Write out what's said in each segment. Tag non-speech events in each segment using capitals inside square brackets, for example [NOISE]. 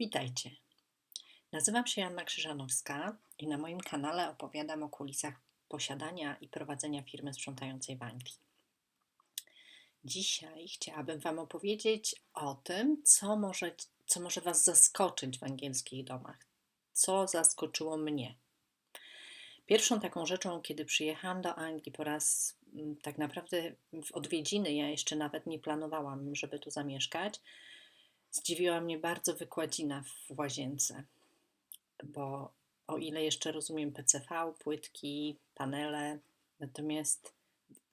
Witajcie. Nazywam się Janna Krzyżanowska i na moim kanale opowiadam o kulisach posiadania i prowadzenia firmy sprzątającej w Anglii. Dzisiaj chciałabym Wam opowiedzieć o tym, co może, co może Was zaskoczyć w angielskich domach. Co zaskoczyło mnie. Pierwszą taką rzeczą, kiedy przyjechałam do Anglii po raz mm, tak naprawdę w odwiedziny, ja jeszcze nawet nie planowałam, żeby tu zamieszkać, Zdziwiła mnie bardzo wykładzina w łazience, bo o ile jeszcze rozumiem PCV, płytki, panele, natomiast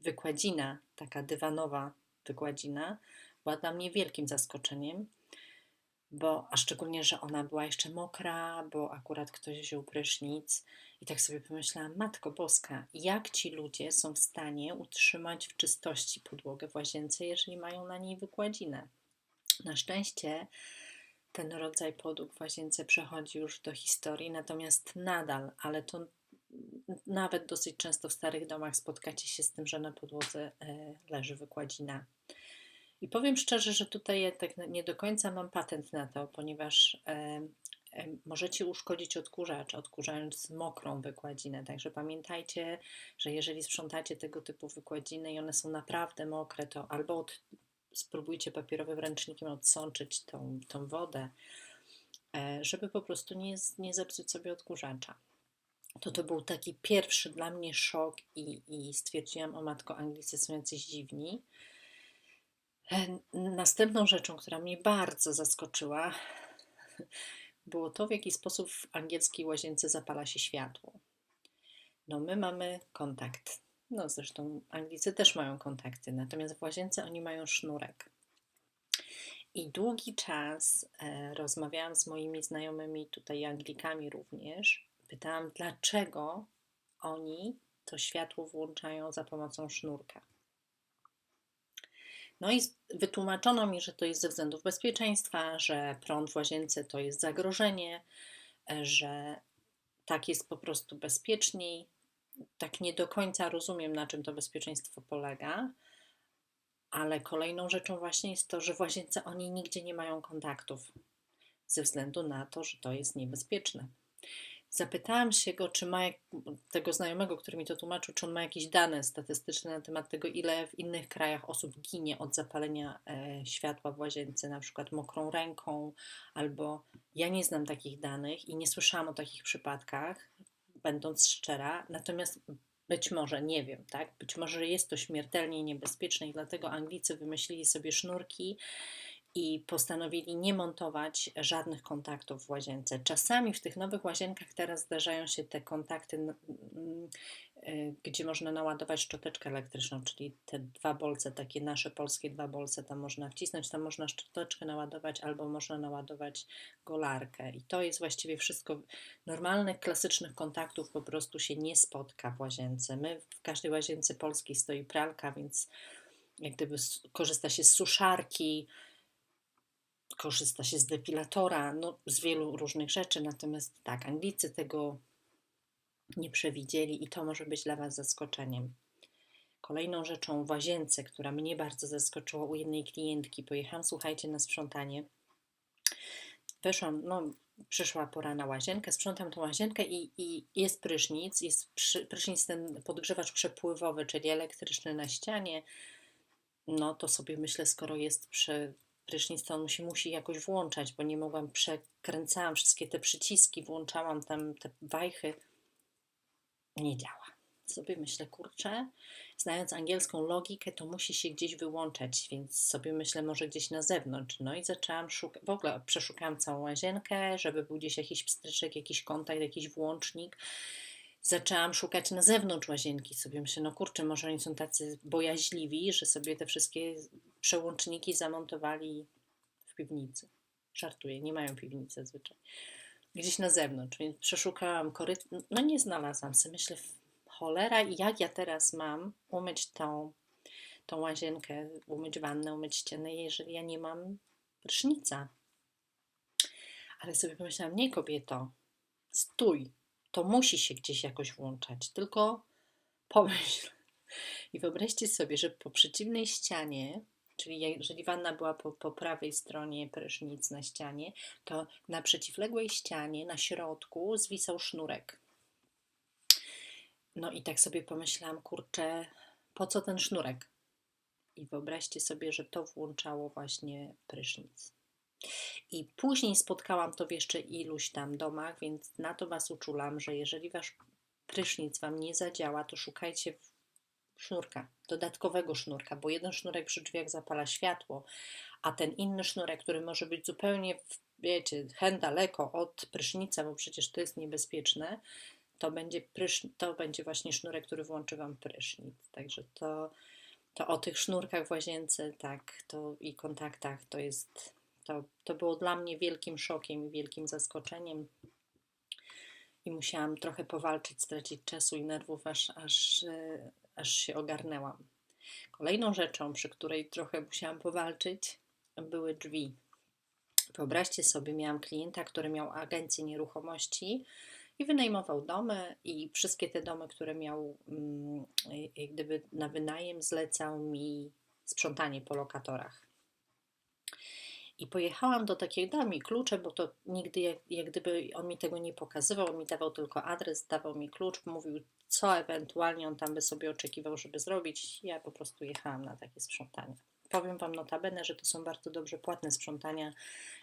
wykładzina, taka dywanowa wykładzina, była dla mnie wielkim zaskoczeniem, bo a szczególnie, że ona była jeszcze mokra, bo akurat ktoś wziął prysznic i tak sobie pomyślałam, Matko Boska, jak ci ludzie są w stanie utrzymać w czystości podłogę w łazience, jeżeli mają na niej wykładzinę? Na szczęście ten rodzaj podłóg w łazience przechodzi już do historii, natomiast nadal, ale to nawet dosyć często w starych domach spotkacie się z tym, że na podłodze e, leży wykładzina. I powiem szczerze, że tutaj ja tak nie do końca mam patent na to, ponieważ e, e, możecie uszkodzić odkurzacz, odkurzając mokrą wykładzinę. Także pamiętajcie, że jeżeli sprzątacie tego typu wykładziny i one są naprawdę mokre, to albo od spróbujcie papierowym ręcznikiem odsączyć tą, tą wodę, e, żeby po prostu nie, nie zepsuć sobie odkurzacza. To to był taki pierwszy dla mnie szok i, i stwierdziłam, o matko, Anglicy są jacyś dziwni. E, następną rzeczą, która mnie bardzo zaskoczyła, [LAUGHS] było to, w jaki sposób w angielskiej łazience zapala się światło. No, my mamy kontakt no zresztą Anglicy też mają kontakty, natomiast w łazience oni mają sznurek. I długi czas e, rozmawiałam z moimi znajomymi, tutaj Anglikami również. Pytałam, dlaczego oni to światło włączają za pomocą sznurka. No i wytłumaczono mi, że to jest ze względów bezpieczeństwa, że prąd w łazience to jest zagrożenie, e, że tak jest po prostu bezpieczniej, tak nie do końca rozumiem, na czym to bezpieczeństwo polega, ale kolejną rzeczą właśnie jest to, że w łazience oni nigdzie nie mają kontaktów, ze względu na to, że to jest niebezpieczne. Zapytałam się go, czy ma tego znajomego, który mi to tłumaczył, czy on ma jakieś dane statystyczne na temat tego, ile w innych krajach osób ginie od zapalenia e, światła w łazience, na przykład mokrą ręką, albo ja nie znam takich danych i nie słyszałam o takich przypadkach będąc szczera, natomiast być może, nie wiem, tak? Być może jest to śmiertelnie niebezpieczne i dlatego Anglicy wymyślili sobie sznurki i postanowili nie montować żadnych kontaktów w łazience. Czasami w tych nowych łazienkach teraz zdarzają się te kontakty, y, gdzie można naładować szczoteczkę elektryczną, czyli te dwa bolce, takie nasze polskie dwa bolce, tam można wcisnąć, tam można szczoteczkę naładować albo można naładować golarkę. I to jest właściwie wszystko. Normalnych, klasycznych kontaktów po prostu się nie spotka w łazience. My w każdej łazience polskiej stoi pralka, więc jak gdyby korzysta się z suszarki, korzysta się z depilatora, no, z wielu różnych rzeczy, natomiast tak, Anglicy tego nie przewidzieli i to może być dla Was zaskoczeniem. Kolejną rzeczą w łazience, która mnie bardzo zaskoczyła u jednej klientki, pojechałam, słuchajcie, na sprzątanie. Weszłam, no, przyszła pora na łazienkę, sprzątam tą łazienkę i, i jest prysznic, jest przy, prysznic ten podgrzewacz przepływowy, czyli elektryczny na ścianie. No to sobie myślę, skoro jest przy prysznic, to on się musi jakoś włączać, bo nie mogłam, przekręcałam wszystkie te przyciski, włączałam tam te wajchy. Nie działa. Sobie myślę, kurczę, znając angielską logikę, to musi się gdzieś wyłączać, więc sobie myślę, może gdzieś na zewnątrz. No i zaczęłam szukać, w ogóle przeszukałam całą łazienkę, żeby był gdzieś jakiś pstryczek, jakiś kontakt, jakiś włącznik zaczęłam szukać na zewnątrz łazienki. Sobie myślę, no kurczę, może oni są tacy bojaźliwi, że sobie te wszystkie przełączniki zamontowali w piwnicy. Żartuję, nie mają piwnicy zazwyczaj. Gdzieś na zewnątrz, więc przeszukałam koryt, no nie znalazłam sobie. Myślę, cholera, jak ja teraz mam umyć tą, tą łazienkę, umyć wannę, umyć ścianę, jeżeli ja nie mam prysznica. Ale sobie pomyślałam, nie kobieto, stój, to musi się gdzieś jakoś włączać. Tylko pomyśl. [LAUGHS] I wyobraźcie sobie, że po przeciwnej ścianie Czyli jeżeli wanna była po, po prawej stronie, prysznic na ścianie, to na przeciwległej ścianie, na środku zwisał sznurek. No i tak sobie pomyślałam, kurczę, po co ten sznurek? I wyobraźcie sobie, że to włączało właśnie prysznic. I później spotkałam to w jeszcze iluś tam domach, więc na to Was uczulam, że jeżeli Wasz prysznic Wam nie zadziała, to szukajcie sznurka, dodatkowego sznurka, bo jeden sznurek przy drzwiach zapala światło, a ten inny sznurek, który może być zupełnie, wiecie, hen daleko od prysznica, bo przecież to jest niebezpieczne, to będzie, prysz, to będzie właśnie sznurek, który włączy Wam prysznic. Także to, to o tych sznurkach w łazience, tak, to i kontaktach to jest, to, to było dla mnie wielkim szokiem i wielkim zaskoczeniem i musiałam trochę powalczyć, stracić czasu i nerwów, aż, aż, e, aż się ogarnęłam. Kolejną rzeczą, przy której trochę musiałam powalczyć, były drzwi. Wyobraźcie sobie, miałam klienta, który miał agencję nieruchomości i wynajmował domy i wszystkie te domy, które miał mm, jak gdyby na wynajem, zlecał mi sprzątanie po lokatorach. I pojechałam do takiej, dał mi klucze, bo to nigdy jak, jak gdyby on mi tego nie pokazywał, on mi dawał tylko adres, dawał mi klucz, mówił co ewentualnie on tam by sobie oczekiwał, żeby zrobić. Ja po prostu jechałam na takie sprzątania. Powiem Wam notabene, że to są bardzo dobrze płatne sprzątania,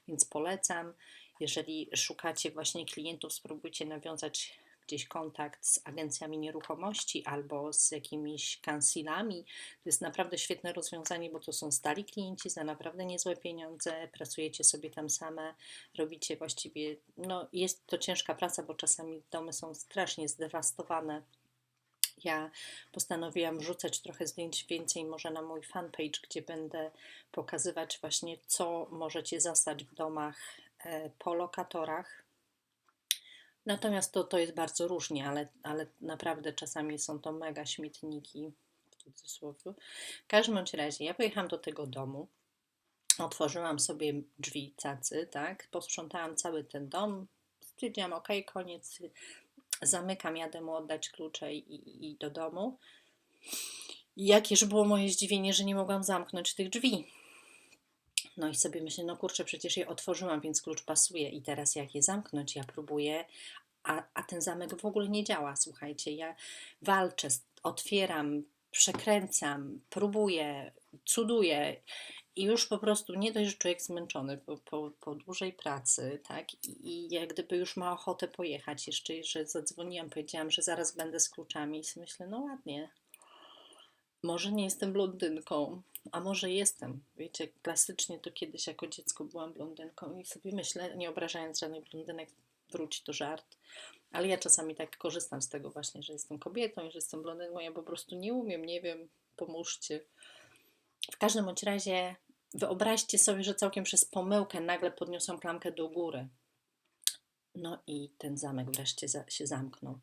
więc polecam. Jeżeli szukacie właśnie klientów, spróbujcie nawiązać gdzieś kontakt z agencjami nieruchomości albo z jakimiś kansilami. To jest naprawdę świetne rozwiązanie, bo to są stali klienci za naprawdę niezłe pieniądze, pracujecie sobie tam same, robicie właściwie, no jest to ciężka praca, bo czasami domy są strasznie zdewastowane. Ja postanowiłam wrzucać trochę zdjęć więcej może na mój fanpage, gdzie będę pokazywać właśnie, co możecie zastać w domach e, po lokatorach, Natomiast to, to jest bardzo różnie, ale, ale naprawdę czasami są to mega śmietniki, w cudzysłowie. W każdym razie, ja pojechałam do tego domu, otworzyłam sobie drzwi cacy, tak, posprzątałam cały ten dom, stwierdziłam, ok, koniec, zamykam, jadę mu oddać klucze i, i do domu. I jakież było moje zdziwienie, że nie mogłam zamknąć tych drzwi. No i sobie myślę, no kurczę, przecież je otworzyłam, więc klucz pasuje i teraz jak je zamknąć, ja próbuję, a, a ten zamek w ogóle nie działa, słuchajcie, ja walczę, otwieram, przekręcam, próbuję, cuduję i już po prostu nie dość, że człowiek zmęczony po, po, po dłużej pracy, tak, I, i jak gdyby już ma ochotę pojechać, jeszcze, że zadzwoniłam, powiedziałam, że zaraz będę z kluczami i myślę, no ładnie, może nie jestem blondynką, a może jestem. Wiecie, klasycznie to kiedyś jako dziecko byłam blondynką i sobie myślę, nie obrażając żadnych blondynek, wróci to żart. Ale ja czasami tak korzystam z tego właśnie, że jestem kobietą i że jestem blondynką. Ja po prostu nie umiem, nie wiem, pomóżcie. W każdym bądź razie wyobraźcie sobie, że całkiem przez pomyłkę nagle podniosłam klamkę do góry. No i ten zamek wreszcie za, się zamknął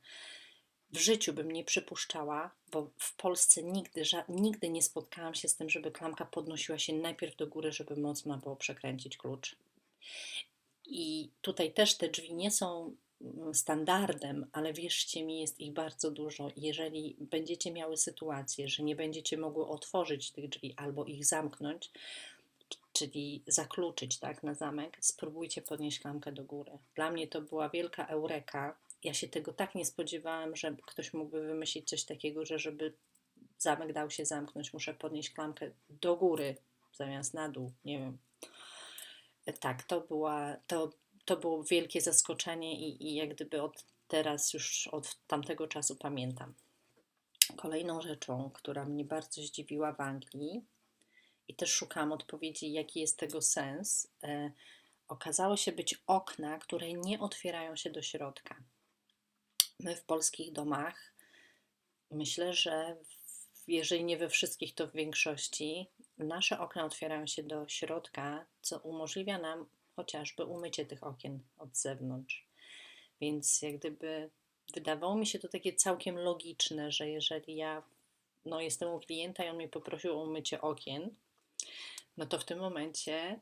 w życiu bym nie przypuszczała, bo w Polsce nigdy, nigdy nie spotkałam się z tym, żeby klamka podnosiła się najpierw do góry, żeby mocno było przekręcić klucz. I tutaj też te drzwi nie są mm, standardem, ale wierzcie mi, jest ich bardzo dużo. Jeżeli będziecie miały sytuację, że nie będziecie mogły otworzyć tych drzwi albo ich zamknąć, czyli zakluczyć tak, na zamek, spróbujcie podnieść klamkę do góry. Dla mnie to była wielka eureka, ja się tego tak nie spodziewałam, że ktoś mógłby wymyślić coś takiego, że żeby zamek dał się zamknąć, muszę podnieść klamkę do góry zamiast na dół. Nie wiem. Tak, to, była, to, to było wielkie zaskoczenie i, i jak gdyby od teraz już od tamtego czasu pamiętam. Kolejną rzeczą, która mnie bardzo zdziwiła w Anglii i też szukałam odpowiedzi, jaki jest tego sens, e, okazało się być okna, które nie otwierają się do środka my w polskich domach, myślę, że jeżeli nie we wszystkich, to w większości, nasze okna otwierają się do środka, co umożliwia nam chociażby umycie tych okien od zewnątrz. Więc jak gdyby wydawało mi się to takie całkiem logiczne, że jeżeli ja no, jestem u klienta i on mnie poprosił o umycie okien, no to w tym momencie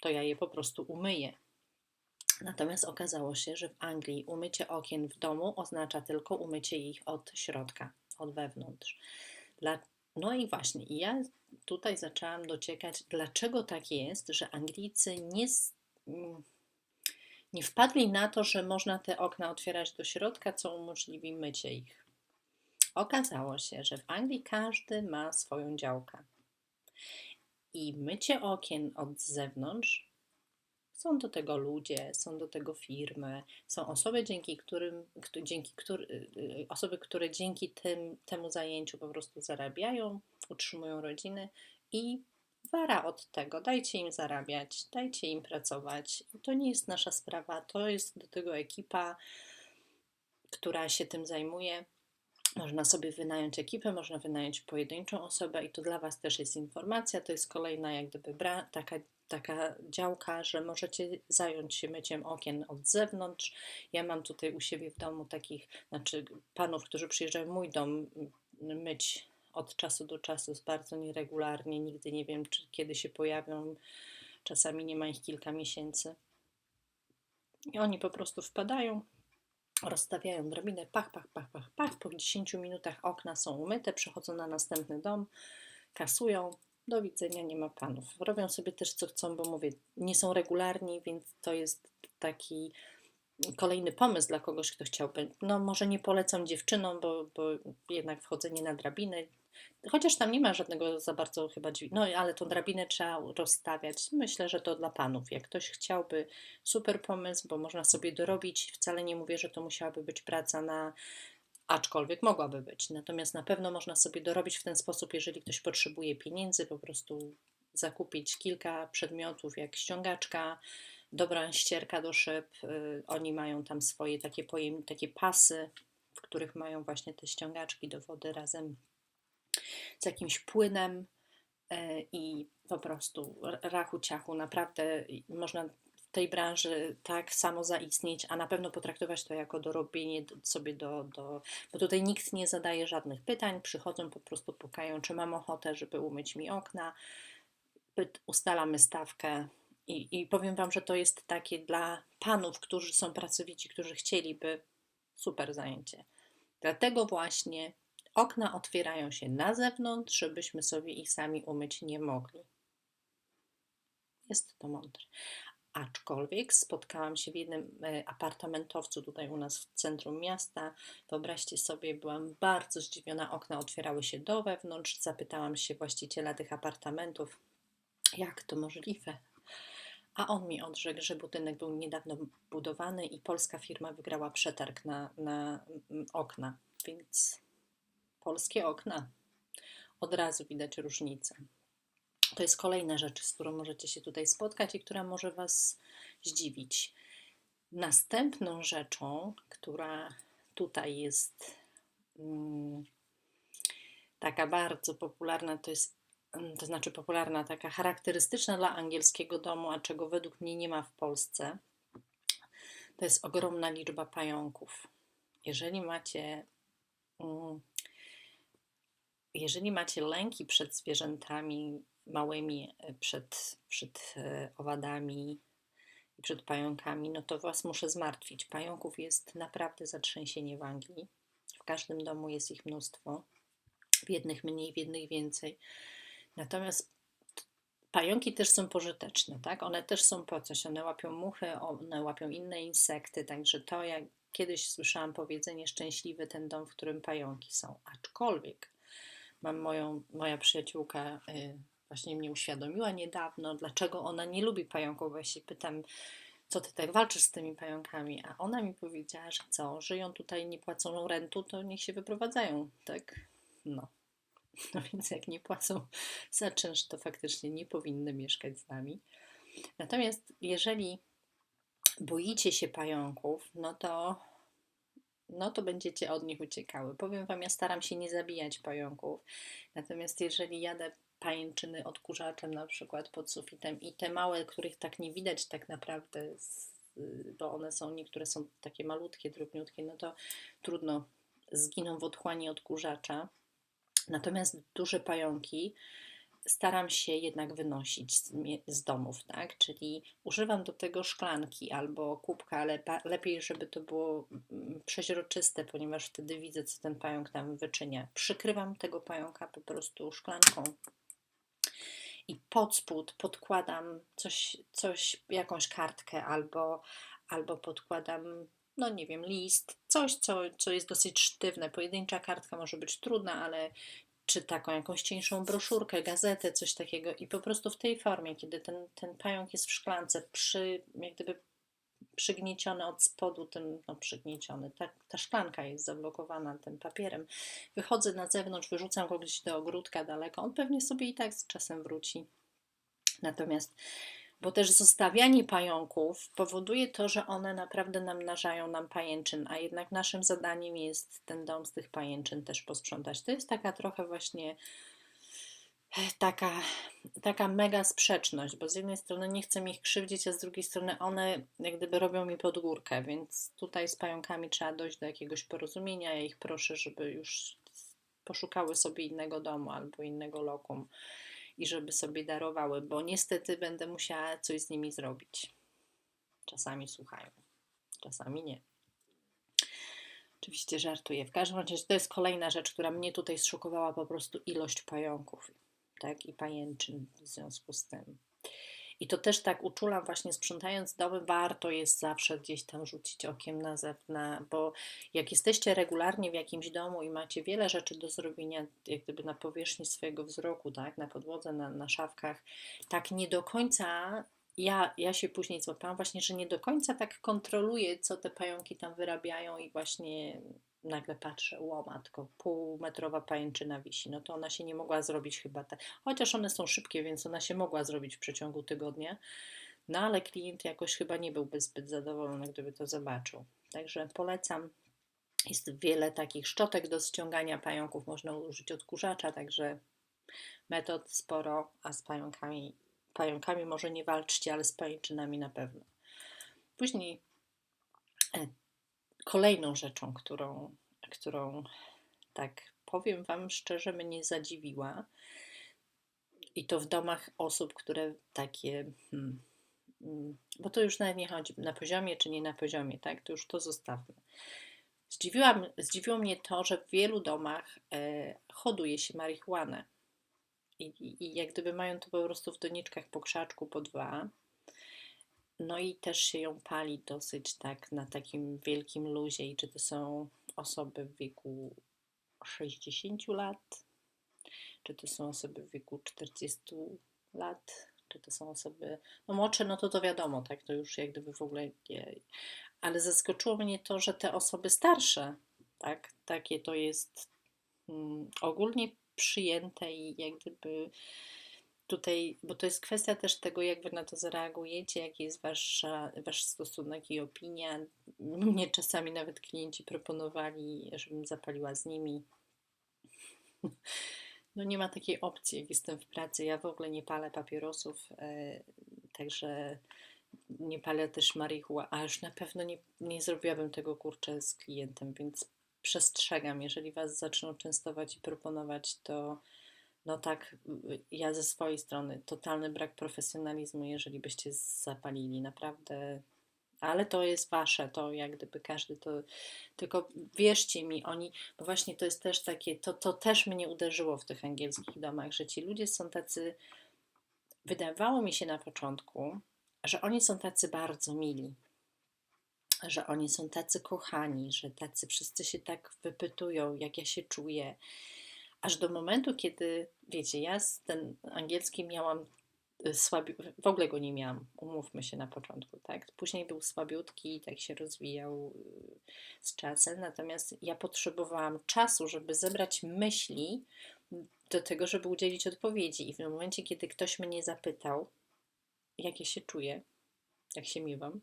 to ja je po prostu umyję. Natomiast okazało się, że w Anglii umycie okien w domu oznacza tylko umycie ich od środka, od wewnątrz. Dla, No i właśnie, ja tutaj zaczęłam dociekać, dlaczego tak jest, że Anglicy nie, mm, nie wpadli na to, że można te okna otwierać do środka, co umożliwi mycie ich. Okazało się, że w Anglii każdy ma swoją działkę. I mycie okien od zewnątrz są do tego ludzie, są do tego firmy, są osoby, dzięki którym, dzięki który, y, osoby, które dzięki tym, temu zajęciu po prostu zarabiają, utrzymują rodziny i wara od tego. Dajcie im zarabiać, dajcie im pracować. To nie jest nasza sprawa, to jest do tego ekipa, która się tym zajmuje. Można sobie wynająć ekipę, można wynająć pojedynczą osobę i to dla Was też jest informacja. To jest kolejna jak gdyby taka, taka działka, że możecie zająć się myciem okien od zewnątrz. Ja mam tutaj u siebie w domu takich, znaczy panów, którzy przyjeżdżają mój dom myć od czasu do czasu, bardzo nieregularnie. Nigdy nie wiem, czy kiedy się pojawią. Czasami nie ma ich kilka miesięcy. I oni po prostu wpadają, rozstawiają drabinę, pach, pach, pach, pach, pach. Po 10 minutach okna są umyte, przechodzą na następny dom, kasują. Do widzenia, nie ma panów. Robią sobie też co chcą, bo mówię, nie są regularni, więc to jest taki kolejny pomysł dla kogoś, kto chciałby. No, może nie polecam dziewczynom, bo, bo jednak wchodzenie na drabinę Chociaż tam nie ma żadnego za bardzo chyba drzwi. No ale tą drabinę trzeba rozstawiać. Myślę, że to dla panów. Jak ktoś chciałby, super pomysł, bo można sobie dorobić. Wcale nie mówię, że to musiałaby być praca na. Aczkolwiek mogłaby być. Natomiast na pewno można sobie dorobić w ten sposób, jeżeli ktoś potrzebuje pieniędzy, po prostu zakupić kilka przedmiotów, jak ściągaczka, dobra ścierka do szyb. Yy, oni mają tam swoje takie, pojem, takie pasy, w których mają właśnie te ściągaczki do wody razem z jakimś płynem e, i po prostu rachu ciachu. Naprawdę można tej branży tak samo zaistnieć, a na pewno potraktować to jako dorobienie sobie do, do. Bo tutaj nikt nie zadaje żadnych pytań, przychodzą po prostu pukają, czy mam ochotę, żeby umyć mi okna. Ustalamy stawkę. I, I powiem Wam, że to jest takie dla panów, którzy są pracowici, którzy chcieliby super zajęcie. Dlatego właśnie Okna otwierają się na zewnątrz, żebyśmy sobie ich sami umyć nie mogli. Jest to mądre. Aczkolwiek spotkałam się w jednym e, apartamentowcu tutaj u nas w centrum miasta. Wyobraźcie sobie, byłam bardzo zdziwiona. Okna otwierały się do wewnątrz. Zapytałam się właściciela tych apartamentów, jak to możliwe. A on mi odrzekł, że budynek był niedawno budowany i polska firma wygrała przetarg na, na mm, okna, więc polskie okna. Od razu widać różnicę. To jest kolejna rzecz, z którą możecie się tutaj spotkać i która może Was zdziwić. Następną rzeczą, która tutaj jest mm, taka bardzo popularna, to jest, mm, to znaczy popularna, taka charakterystyczna dla angielskiego domu, a czego według mnie nie ma w Polsce, to jest ogromna liczba pająków. Jeżeli macie mm, jeżeli macie lęki przed zwierzętami małymi, e, przed, przed e, owadami i przed pająkami, no to Was muszę zmartwić. Pająków jest naprawdę zatrzęsienie w Anglii. W każdym domu jest ich mnóstwo. W jednych mniej, w jednych więcej. Natomiast pająki też są pożyteczne, tak? One też są po coś. One łapią muchy, one łapią inne insekty, także to jak kiedyś słyszałam powiedzenie szczęśliwy ten dom, w którym pająki są. Aczkolwiek mam moją, moja przyjaciółka y, właśnie mnie uświadomiła niedawno, dlaczego ona nie lubi pająków. Bo się pytam, co ty tak walczysz z tymi pająkami? A ona mi powiedziała, że co, żyją tutaj, nie płacą rentu, to niech się wyprowadzają, tak? No. [LAUGHS] No więc jak nie płacą za czynsz, to faktycznie nie powinny mieszkać z nami. Natomiast jeżeli boicie się pająków, no to no to będziecie od nich uciekały. Powiem Wam, ja staram się nie zabijać pająków, natomiast jeżeli jadę pajęczyny odkurzaczem na przykład pod sufitem i te małe, których tak nie widać tak naprawdę, bo one są, niektóre są takie malutkie, drobniutkie, no to trudno, zginą w otchłani odkurzacza. Natomiast duże pająki staram się jednak wynosić z, z, domów, tak? Czyli używam do tego szklanki albo kubka, ale lepiej, żeby to było mm, przeźroczyste, ponieważ wtedy widzę, co ten pająk tam wyczynia. Przykrywam tego pająka po prostu szklanką i pod spód podkładam coś, coś jakąś kartkę albo, albo podkładam no nie wiem, list, coś, co, co jest dosyć sztywne. Pojedyncza kartka może być trudna, ale czy taką jakąś cieńszą broszurkę, gazetę, coś takiego i po prostu w tej formie, kiedy ten, ten pająk jest w szklance, przy, jak gdyby przygnieciony od spodu, tym, no przygnieciony, ta, ta szklanka jest zablokowana tym papierem. Wychodzę na zewnątrz, wyrzucam go gdzieś do ogródka daleko, on pewnie sobie i tak z czasem wróci. Natomiast bo też zostawianie pająków powoduje to, że one naprawdę namnażają nam pajęczyn, a jednak naszym zadaniem jest ten dom z tych pajęczyn też posprzątać. To jest taka trochę właśnie taka, taka mega sprzeczność, bo z jednej strony nie chcę ich krzywdzić, a z drugiej strony one jak gdyby robią mi pod górkę, więc tutaj z pająkami trzeba dojść do jakiegoś porozumienia. Ja ich proszę, żeby już poszukały sobie innego domu albo innego lokum i żeby sobie darowały, bo niestety będę musiała coś z nimi zrobić. Czasami słuchają, czasami nie. Oczywiście żartuję. W każdym razie to jest kolejna rzecz, która mnie tutaj zszokowała po prostu ilość pająków tak, i pajęczyn w związku z tym. I to też tak uczulam właśnie sprzątając domy, warto jest zawsze gdzieś tam rzucić okiem na zewnątrz, bo jak jesteście regularnie w jakimś domu i macie wiele rzeczy do zrobienia, jak gdyby na powierzchni swojego wzroku, tak, na podłodze, na, na szafkach, tak nie do końca ja, ja się później złapałam właśnie, że nie do końca tak kontroluję, co te pająki tam wyrabiają i właśnie nagle patrzę, łoma, tylko półmetrowa pajęczyna wisi. No to ona się nie mogła zrobić chyba tak. Chociaż one są szybkie, więc ona się mogła zrobić w przeciągu tygodnia. No ale klient jakoś chyba nie byłby zbyt zadowolony, gdyby to zobaczył. Także polecam. Jest wiele takich szczotek do ściągania pająków. Można użyć odkurzacza, także metod sporo, a z pająkami, pająkami może nie walczcie, ale z pajęczynami na pewno. Później e, Kolejną rzeczą, którą, którą tak powiem Wam szczerze, mnie zadziwiła, i to w domach osób, które takie, hmm, hmm, bo to już nawet nie chodzi na poziomie czy nie na poziomie, tak? To już to zostawmy. Zdziwiłam, zdziwiło mnie to, że w wielu domach e, hoduje się marihuanę. I, i, I jak gdyby mają to po prostu w doniczkach po krzaczku po dwa. No i też się ją pali dosyć tak na takim wielkim luzie. I czy to są osoby w wieku 60 lat, czy to są osoby w wieku 40 lat, czy to są osoby, no młodsze, no to to wiadomo, tak, to już jak gdyby w ogóle nie. Ale zaskoczyło mnie to, że te osoby starsze, tak, takie to jest mm, ogólnie przyjęte i jak gdyby tutaj, bo to jest kwestia też tego, jak wy na to zareagujecie, jaki jest wasza, wasz stosunek i opinia. Mnie czasami nawet klienci proponowali, żebym zapaliła z nimi. [LAUGHS] No nie ma takiej opcji, jak jestem w pracy. Ja w ogóle nie palę papierosów, e, także nie palę też marihuany, a już na pewno nie, nie zrobiłabym tego kurczę z klientem, więc przestrzegam. Jeżeli was zaczną częstować i proponować, to no tak, ja ze swojej strony totalny brak profesjonalizmu, jeżeli byście zapalili, naprawdę. Ale to jest wasze, to jak gdyby każdy to. Tylko wierzcie mi, oni, bo właśnie to jest też takie, to, to też mnie uderzyło w tych angielskich domach, że ci ludzie są tacy. Wydawało mi się na początku, że oni są tacy bardzo mili, że oni są tacy kochani, że tacy wszyscy się tak wypytują, jak ja się czuję Aż do momentu, kiedy, wiecie, ja ten angielski miałam y, słabi, w ogóle go nie miałam, umówmy się na początku, tak? Później był słabiutki i tak się rozwijał y, z czasem, natomiast ja potrzebowałam czasu, żeby zebrać myśli do tego, żeby udzielić odpowiedzi. I w momencie, kiedy ktoś mnie zapytał, jak ja się czuję, jak się miewam,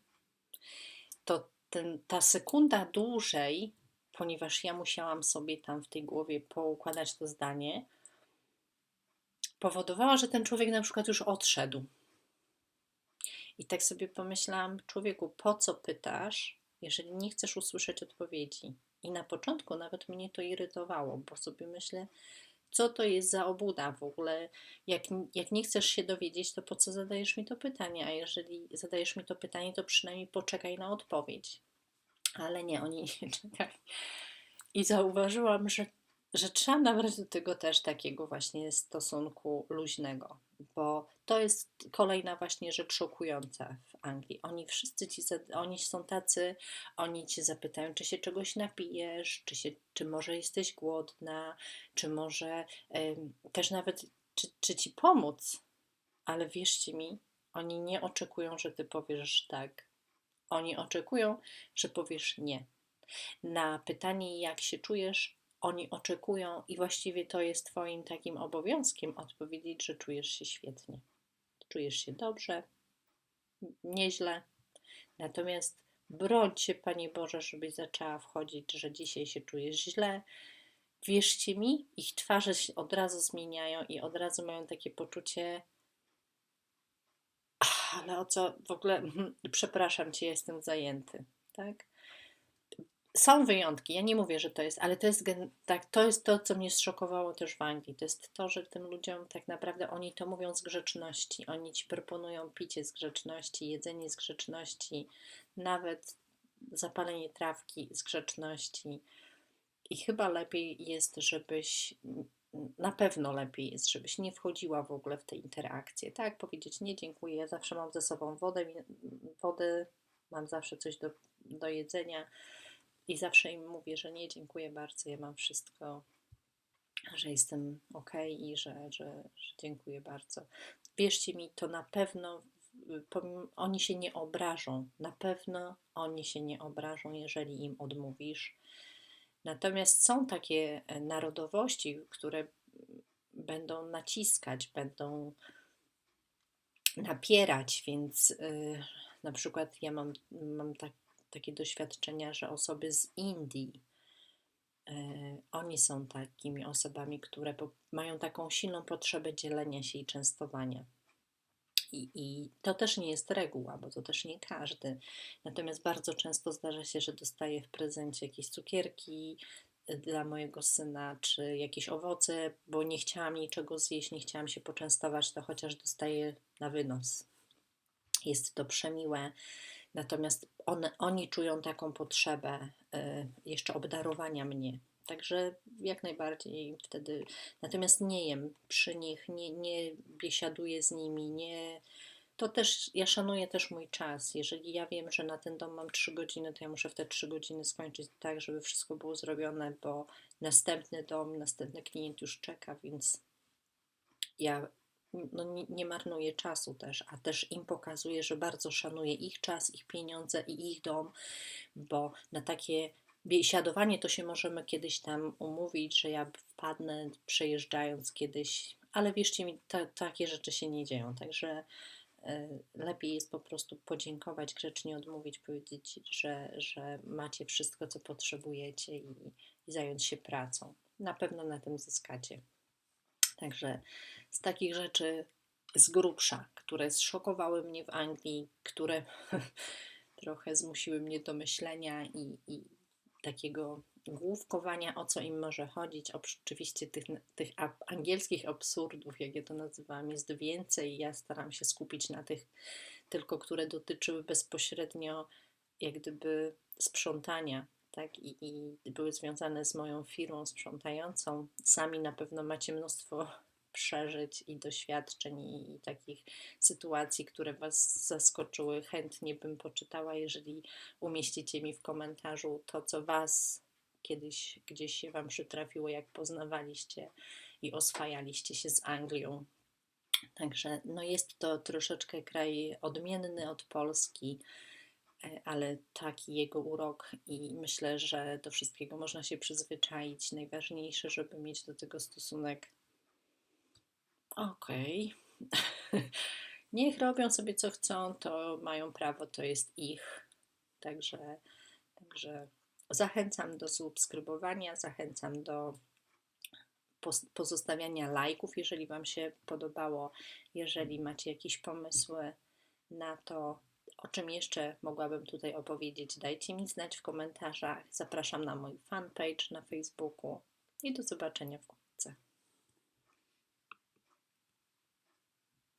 to ten, ta sekunda dłużej ponieważ ja musiałam sobie tam w tej głowie poukładać to zdanie, powodowała, że ten człowiek na przykład już odszedł. I tak sobie pomyślałam, człowieku, po co pytasz, jeżeli nie chcesz usłyszeć odpowiedzi? I na początku nawet mnie to irytowało, bo sobie myślę, co to jest za obuda w ogóle. Jak, jak nie chcesz się dowiedzieć, to po co zadajesz mi to pytanie? A jeżeli zadajesz mi to pytanie, to przynajmniej poczekaj na odpowiedź. Ale nie, oni nie czekali. I zauważyłam, że, że trzeba nabrać do tego też takiego właśnie stosunku luźnego, bo to jest kolejna właśnie rzecz szokująca w Anglii. Oni wszyscy ci, oni są tacy, oni cię zapytają, czy się czegoś napijesz, czy, się, czy może jesteś głodna, czy może też nawet, czy, czy ci pomóc. Ale wierzcie mi, oni nie oczekują, że ty powiesz tak. Oni oczekują, że powiesz nie. Na pytanie, jak się czujesz, oni oczekują, i właściwie to jest Twoim takim obowiązkiem odpowiedzieć, że czujesz się świetnie. Czujesz się dobrze, nieźle. Natomiast broń się, Panie Boże, żebyś zaczęła wchodzić, że dzisiaj się czujesz źle. Wierzcie mi, ich twarze się od razu zmieniają i od razu mają takie poczucie, ale o co w ogóle, [LAUGHS] przepraszam cię, jestem zajęty, tak? Są wyjątki, ja nie mówię, że to jest, ale to jest, tak, to jest to, co mnie zszokowało też w Anglii. To jest to, że tym ludziom tak naprawdę oni to mówią z grzeczności. Oni ci proponują picie z grzeczności, jedzenie z grzeczności, nawet zapalenie trawki z grzeczności. I chyba lepiej jest, żebyś, na pewno lepiej jest, żebyś nie wchodziła w ogóle w te interakcje. Tak, powiedzieć nie, dziękuję, ja zawsze mam ze sobą wodę, wodę mam zawsze coś do, do jedzenia i zawsze im mówię, że nie, dziękuję bardzo, ja mam wszystko, że jestem ok i że, że, że dziękuję bardzo. Wierzcie mi, to na pewno oni się nie obrażą. Na pewno oni się nie obrażą, jeżeli im odmówisz. Natomiast są takie e, narodowości, które będą naciskać, będą napierać, więc yy, na przykład ja mam, mam tak, takie doświadczenia, że osoby z Indii, e, oni są takimi osobami, które mają taką silną potrzebę dzielenia się i częstowania. I, I, to też nie jest reguła, bo to też nie każdy. Natomiast bardzo często zdarza się, że dostaję w prezencie jakieś cukierki e, dla mojego syna, czy jakieś owoce, bo nie chciałam niczego zjeść, nie chciałam się poczęstować, to chociaż dostaję na wynos. Jest to przemiłe. Natomiast one, oni czują taką potrzebę y, jeszcze obdarowania mnie. Także jak najbardziej wtedy. Natomiast nie jem przy nich, nie, nie biesiaduję z nimi, nie. To też ja szanuję też mój czas. Jeżeli ja wiem, że na ten dom mam 3 godziny, to ja muszę w te 3 godziny skończyć tak, żeby wszystko było zrobione, bo następny dom, następny klient już czeka, więc ja no, nie, nie marnuje czasu też, a też im pokazuje, że bardzo szanuje ich czas, ich pieniądze i ich dom, bo na takie biesiadowanie to się możemy kiedyś tam umówić, że ja wpadnę przejeżdżając kiedyś, ale wierzcie mi, ta, takie rzeczy się nie dzieją, także y, lepiej jest po prostu podziękować, grzecznie odmówić, powiedzieć, że, że macie wszystko, co potrzebujecie i, i zająć się pracą. Na pewno na tym zyskacie. Także z takich rzeczy z grubsza, które zszokowały mnie w Anglii, które [LAUGHS] trochę zmusiły mnie do myślenia i, i takiego główkowania, o co im może chodzić. Oczywiście tych, tych angielskich absurdów, jak ja to nazywam, jest więcej. Ja staram się skupić na tych tylko, które dotyczyły bezpośrednio jak gdyby sprzątania, tak, i, i były związane z moją firmą sprzątającą. Sami na pewno macie mnóstwo przeżyć i doświadczeń i, i, takich sytuacji, które Was zaskoczyły. Chętnie bym poczytała, jeżeli umieścicie mi w komentarzu to, co Was kiedyś gdzieś się Wam przytrafiło, jak poznawaliście i oswajaliście się z Anglią. Także no jest to troszeczkę kraj odmienny od Polski, e, ale taki jego urok i myślę, że do wszystkiego można się przyzwyczaić. Najważniejsze, żeby mieć do tego stosunek Okej. Okay. [LAUGHS] Niech robią sobie co chcą, to mają prawo, to jest ich. Także, także zachęcam do subskrybowania, zachęcam do pozostawiania lajków, jeżeli Wam się podobało. Jeżeli macie jakieś pomysły na to, o czym jeszcze mogłabym tutaj opowiedzieć, dajcie mi znać w komentarzach. Zapraszam na mój fanpage na Facebooku i do zobaczenia w